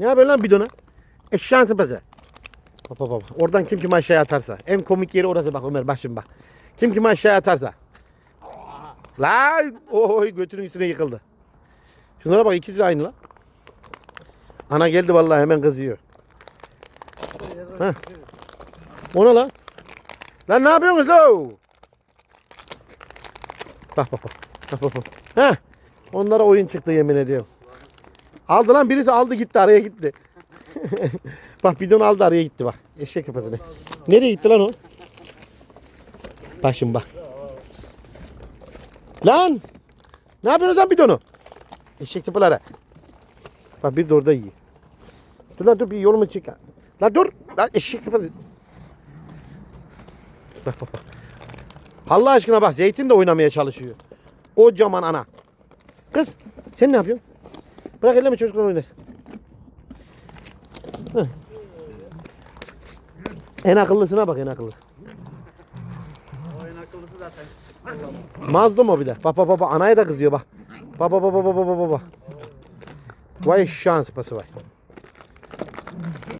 Ne yapıyorsun lan bidona? Eşeğin sıpası. Bak bak bak. Oradan kim kim aşağıya atarsa. En komik yeri orası bak Ömer bak şimdi bak. Kim kim aşağıya atarsa. Lan! Oy götünün üstüne yıkıldı. Şunlara bak ikisi de aynı lan. Ana geldi vallahi hemen kızıyor. Heh. O ne lan? Lan ne yapıyorsunuz lo? Bak bak. Bak bak bak. Heh. Onlara oyun çıktı yemin ediyorum. Aldı lan birisi aldı gitti araya gitti. bak bidon aldı araya gitti bak. Eşek kafasını. Nereye gitti lan o? Bak şimdi bak. Lan! Ne yapıyorsunuz lan bidonu? Eşek tıpıları. Bak bir de orada yiyor. Dur lan dur bir yolumu çık. Lan dur. Lan eşek tıpıları. Bak bak bak. Allah aşkına bak zeytin de oynamaya çalışıyor. Kocaman ana. Kız sen ne yapıyorsun? Bırak elleme çocuklar oynasın. Heh. En akıllısına bak en akıllısı. O en akıllısı zaten. Mazlum o bir de. Bak bak bak anaya da kızıyor bak. Bak bak bak bak bak bak bak. Vay şans pası vay.